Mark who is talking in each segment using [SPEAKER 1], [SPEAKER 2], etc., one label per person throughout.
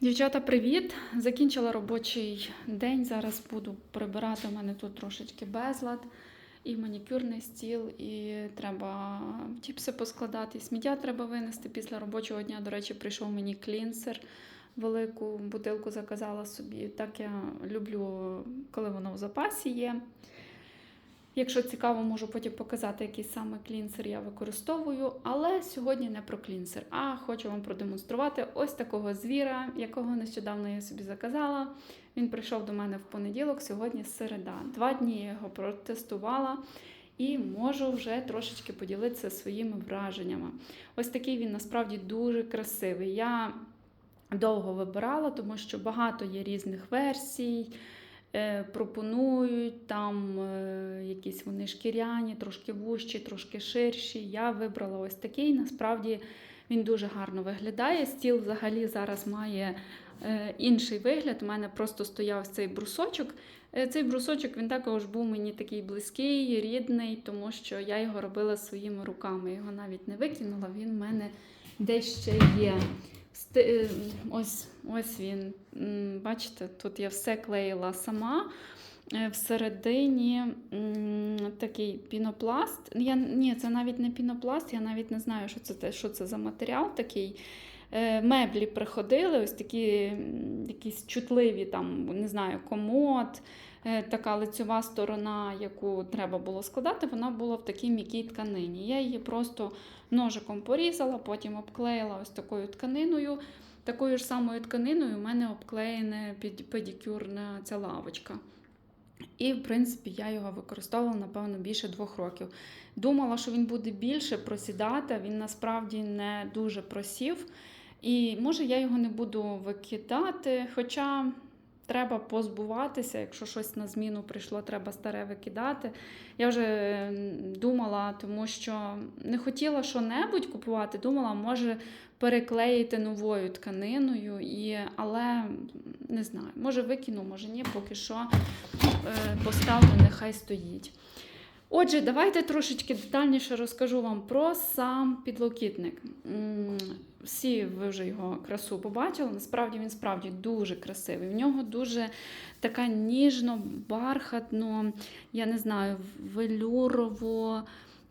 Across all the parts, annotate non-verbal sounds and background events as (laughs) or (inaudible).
[SPEAKER 1] Дівчата, привіт! Закінчила робочий день. Зараз буду прибирати. У мене тут трошечки безлад, і манікюрний стіл, і треба чіпси поскладати, і сміття треба винести після робочого дня. До речі, прийшов мені клінсер. Велику бутилку заказала собі. Так я люблю, коли воно в запасі є. Якщо цікаво, можу потім показати, який саме клінсер я використовую. Але сьогодні не про клінсер, а хочу вам продемонструвати ось такого звіра, якого нещодавно я собі заказала. Він прийшов до мене в понеділок, сьогодні середа. Два дні я його протестувала. І можу вже трошечки поділитися своїми враженнями. Ось такий він насправді дуже красивий. Я довго вибирала, тому що багато є різних версій. Е, пропонують там е, якісь вони шкіряні, трошки вужчі, трошки ширші. Я вибрала ось такий. Насправді він дуже гарно виглядає. Стіл взагалі зараз має е, інший вигляд. У мене просто стояв цей брусочок. Цей брусочок він також був мені такий близький, рідний, тому що я його робила своїми руками. Його навіть не викинула, він в мене десь ще є. Е, Ось, ось він. Бачите, тут я все клеїла сама. Е, Всередині такий пінопласт. Я, ні, це навіть не пінопласт, я навіть не знаю, що це, що це за матеріал такий. Е, Меблі приходили, ось такі якісь чутливі, там, не знаю, комод, е, така лицьова сторона, яку треба було складати, вона була в такій м'якій тканині. Я її просто ножиком порізала, потім обклеїла ось такою тканиною. Такою ж самою тканиною у мене обклеєна педикюрна ця лавочка. І, в принципі, я його використовувала, напевно, більше двох років. Думала, що він буде більше просідати, він насправді не дуже просів. І може я його не буду викидати, хоча треба позбуватися, якщо щось на зміну прийшло, треба старе викидати. Я вже думала, тому що не хотіла що-небудь купувати, думала, може переклеїти новою тканиною, і, але не знаю, може викину, може ні, поки що е, поставлю, нехай стоїть. Отже, давайте трошечки детальніше розкажу вам про сам підлокітник. Всі ви вже його красу побачили. Насправді він справді дуже красивий. В нього дуже така ніжно, бархатно, я не знаю, велюрово,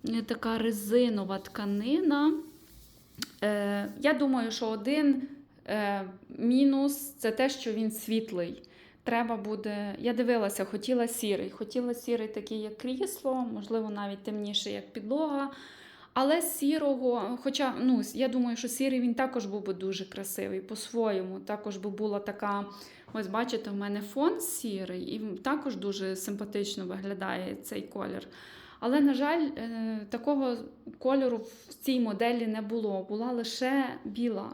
[SPEAKER 1] е, така резинова тканина. Е, я думаю, що один е, мінус це те, що він світлий. Треба буде. Я дивилася, хотіла сірий. Хотіла сірий такий, як крісло, можливо, навіть темніший, як підлога. Але сірого, хоча ну, я думаю, що сірий він також був би дуже красивий по-своєму. Також би була така, ось бачите, в мене фон сірий, і також дуже симпатично виглядає цей колір. Але, на жаль, е, такого кольору в цій моделі не було, була лише біла.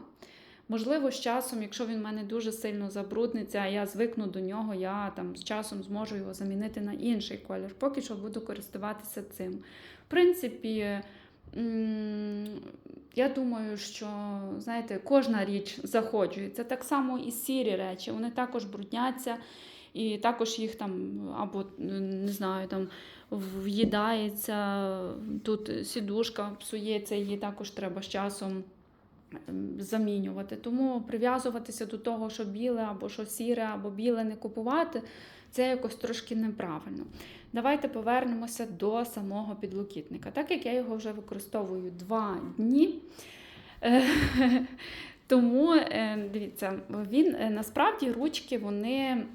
[SPEAKER 1] Можливо, з часом, якщо він в мене дуже сильно забрудниться, а я звикну до нього, я там з часом зможу його замінити на інший колір. Поки що буду користуватися цим. В принципі, я думаю, що знаєте, кожна річ заходжується. Так само і сірі речі, вони також брудняться, і також їх там або не знаю, там в'їдається, тут сідушка псується, її також треба з часом ем, замінювати. Тому прив'язуватися до того, що біле або що сіре, або біле не купувати, це якось трошки неправильно. Давайте повернемося до самого підлокітника. Так як я його вже використовую два дні. е, (laughs) Тому е, дивіться, він е, насправді ручки вони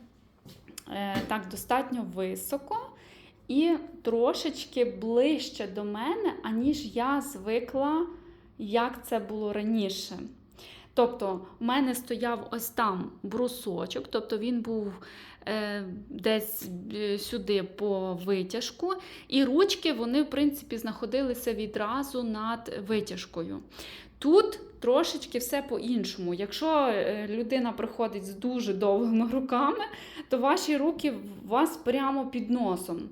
[SPEAKER 1] так достатньо високо і трошечки ближче до мене, аніж я звикла, як це було раніше. Тобто, у мене стояв ось там брусочок, тобто він був десь е, сюди по витяжку, і ручки вони, в принципі, знаходилися відразу над витяжкою. Тут трошечки все по-іншому. Якщо е, людина приходить з дуже довгими руками, то ваші руки у вас прямо під носом.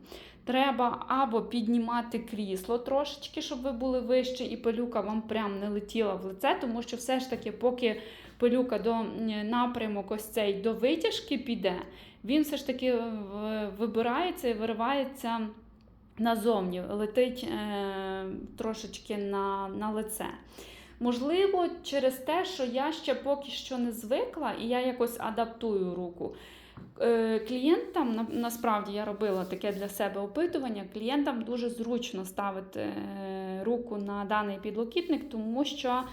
[SPEAKER 1] Треба або піднімати крісло трошечки, щоб ви були вище, і пилюка вам прям не летіла в лице, тому що все ж таки, поки пилюка до напрямок ось цей до витяжки піде, він все ж таки е, вибирається і виривається назовні, летить е, трошечки на, на лице. Можливо, через те, що я ще поки що не звикла, і я якось адаптую руку. Е, Клієнтам на- насправді я робила таке для себе опитування. Клієнтам дуже зручно ставити е, руку на даний підлокітник, тому що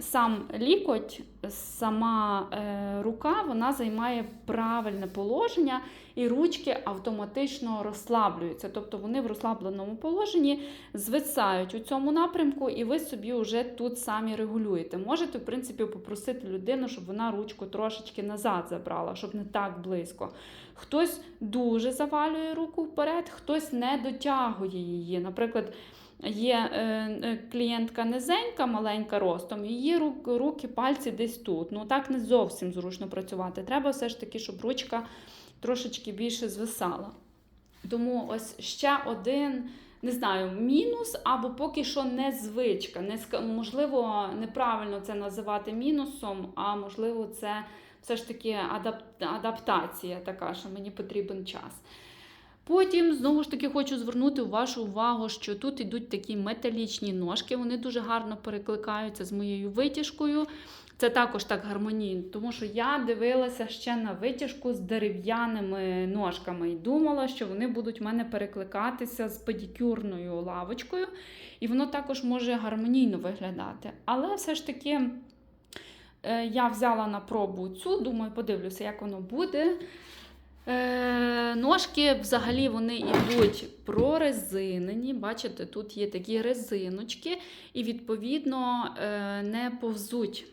[SPEAKER 1] сам лікоть, сама е, рука, вона займає правильне положення, і ручки автоматично розслаблюються. Тобто вони в розслабленому положенні звисають у цьому напрямку, і ви собі вже тут самі регулюєте. Можете, в принципі, попросити людину, щоб вона ручку трошечки назад забрала, щоб не так близько. Хтось дуже завалює руку вперед, хтось не дотягує її. Наприклад, є е, е, клієнтка низенька, маленька ростом, її руки, пальці десь тут. Ну так не зовсім зручно працювати. Треба все ж таки, щоб ручка трошечки більше звисала. Тому ось ще один. Не знаю, мінус або поки що не звичка. Не можливо, неправильно це називати мінусом, а можливо, це все ж таки адап- адаптація така, що мені потрібен час. Потім знову ж таки хочу звернути вашу увагу, що тут йдуть такі металічні ножки, вони дуже гарно перекликаються з моєю витяжкою. Це також так гармонійно, тому що я дивилася ще на витяжку з дерев'яними ножками і думала, що вони будуть в мене перекликатися з педикюрною лавочкою, і воно також може гармонійно виглядати. Але все ж таки е, я взяла на пробу цю, думаю, подивлюся, як воно буде. Е, ножки взагалі вони йдуть прорезинені. Бачите, тут є такі резиночки, і відповідно е, не повзуть.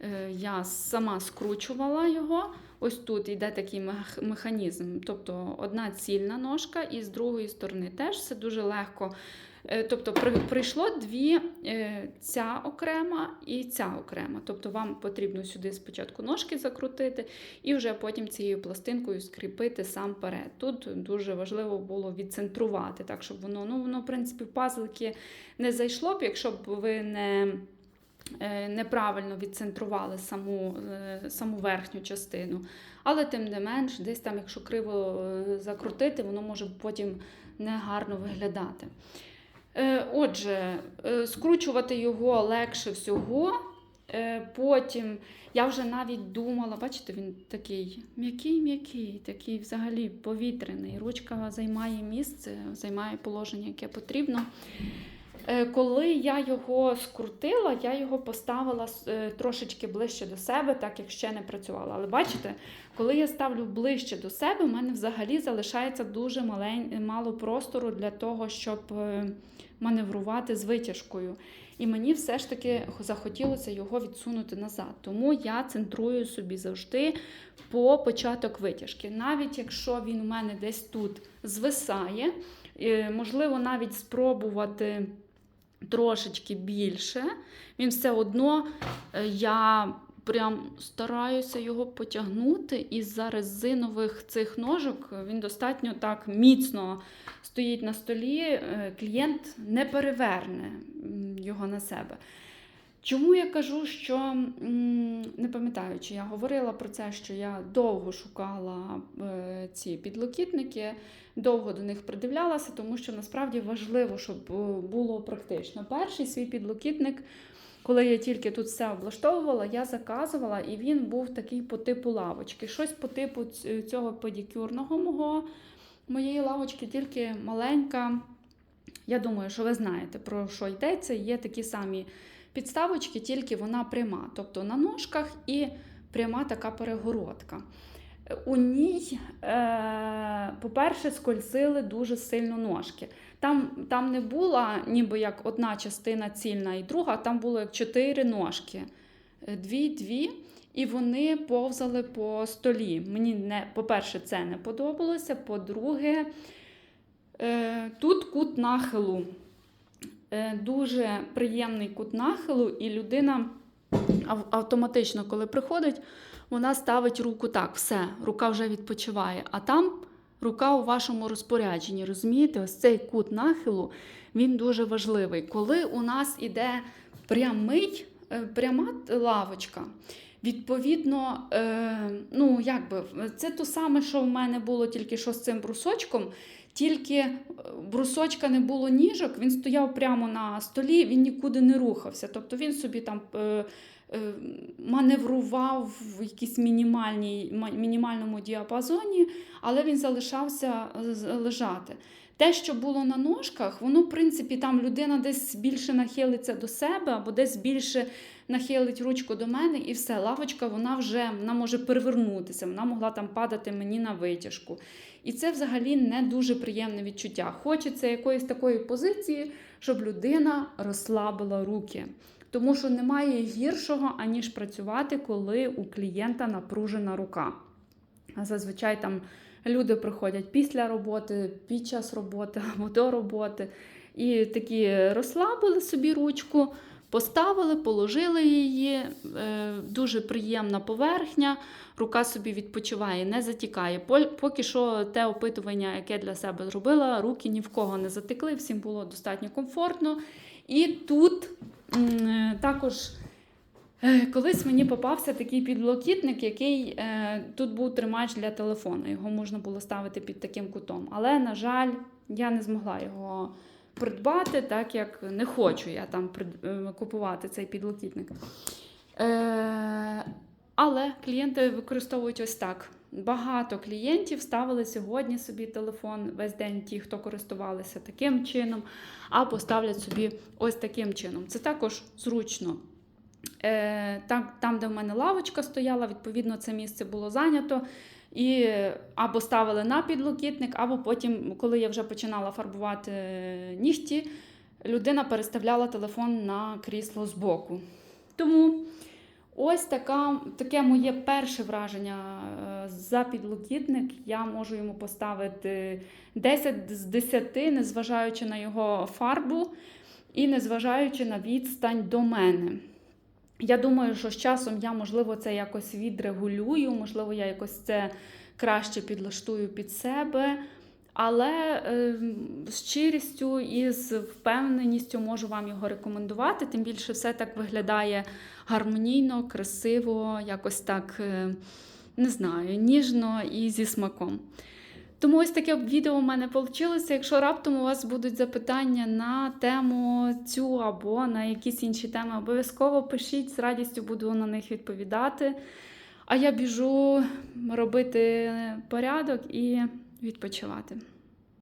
[SPEAKER 1] Е, я сама скручувала його. Ось тут йде такий механізм. Тобто одна цільна ножка, і з другої сторони теж все дуже легко. Е, Тобто при- прийшло дві, е, ця окрема і ця окрема. Тобто вам потрібно сюди спочатку ножки закрутити, і вже потім цією пластинкою скріпити сам перед. Тут дуже важливо було відцентрувати, так щоб воно, ну воно, в принципі, пазлики не зайшло б, якщо б ви не. е, Неправильно відцентрували саму, саму верхню частину. Але тим не менш, десь там, якщо криво закрутити, воно може потім негарно виглядати. Е, Отже, е, скручувати його легше всього. Е, Потім я вже навіть думала, бачите, він такий м'який-м'який, такий взагалі повітряний. Ручка займає місце, займає положення, яке потрібно. Е, Коли я його скрутила, я його поставила е, трошечки ближче до себе, так як ще не працювала. Але бачите, коли я ставлю ближче до себе, у мене взагалі залишається дуже малень... мало простору для того, щоб е, маневрувати з витяжкою. І мені все ж таки захотілося його відсунути назад. Тому я центрую собі завжди по початок витяжки. Навіть якщо він у мене десь тут звисає, можливо, навіть спробувати трошечки більше, він все одно е, я прям стараюся його потягнути, і за резинових цих ножок він достатньо так міцно стоїть на столі, е, клієнт не переверне його на себе. Чому я кажу, що не пам'ятаю, чи я говорила про це, що я довго шукала е, ці підлокітники, довго до них придивлялася, тому що насправді важливо, щоб е, було практично. Перший свій підлокітник, коли я тільки тут все облаштовувала, я заказувала, і він був такий по типу лавочки. Щось по типу цього педикюрного мого моєї лавочки, тільки маленька. Я думаю, що ви знаєте, про що йдеться. Є такі самі підставочки, тільки вона пряма. Тобто на ножках і пряма така перегородка. У ній, е, по-перше, скользили дуже сильно ножки. Там, там не була ніби як одна частина цільна і друга, там було як чотири ножки. Е, Дві-дві. І вони повзали по столі. Мені, не, по-перше, це не подобалося. По-друге, е, тут кут нахилу. Е, дуже приємний кут нахилу, і людина автоматично, коли приходить, вона ставить руку так, все, рука вже відпочиває. А там рука у вашому розпорядженні. Розумієте, ось цей кут нахилу він дуже важливий. Коли у нас іде прямий, е, пряма лавочка, відповідно, е, ну якби це то саме, що в мене було тільки що з цим брусочком. Тільки е, брусочка не було ніжок, він стояв прямо на столі, він нікуди не рухався. Тобто він собі там маневрував в якійсь мінімальному діапазоні, але він залишався е, лежати. Те, що було на ножках, воно, в принципі, там людина десь більше нахилиться до себе, або десь більше нахилить ручку до мене, і все, лавочка вона вже вона може перевернутися, вона могла там падати мені на витяжку. І це взагалі не дуже приємне відчуття. Хочеться якоїсь такої позиції, щоб людина розслабила руки. Тому що немає гіршого, аніж працювати, коли у клієнта напружена рука. Зазвичай там люди приходять після роботи, під час роботи (laughs) або до роботи. І такі розслабили собі ручку, поставили, положили її. е, Дуже приємна поверхня, рука собі відпочиває, не затікає. Поки що те опитування, яке для себе зробила, руки ні в кого не затекли, всім було достатньо комфортно. І тут також. Е, Колись мені попався такий підлокітник, який е, тут був тримач для телефону. Його можна було ставити під таким кутом. Але, на жаль, я не змогла його придбати, так як не хочу я там е, купувати цей підлокітник. Е, але клієнти використовують ось так. Багато клієнтів ставили сьогодні собі телефон весь день, ті, хто користувалися таким чином, або ставлять собі ось таким чином. Це також зручно. Е, там, де в мене лавочка стояла, відповідно, це місце було зайнято. І або ставили на підлокітник, або потім, коли я вже починала фарбувати е, нігті, людина переставляла телефон на крісло збоку. Тому ось така, таке моє перше враження е, за підлокітник. Я можу йому поставити 10 з 10, незважаючи на його фарбу і незважаючи на відстань до мене. Я думаю, що з часом я, можливо, це якось відрегулюю, можливо, я якось це краще підлаштую під себе. Але е, з щирістю і з впевненістю можу вам його рекомендувати. Тим більше все так виглядає гармонійно, красиво, якось так, е, не знаю, ніжно і зі смаком. Тому ось таке відео у мене вийшло. Якщо раптом у вас будуть запитання на тему цю або на якісь інші теми, обов'язково пишіть, з радістю буду на них відповідати. А я біжу робити порядок і відпочивати.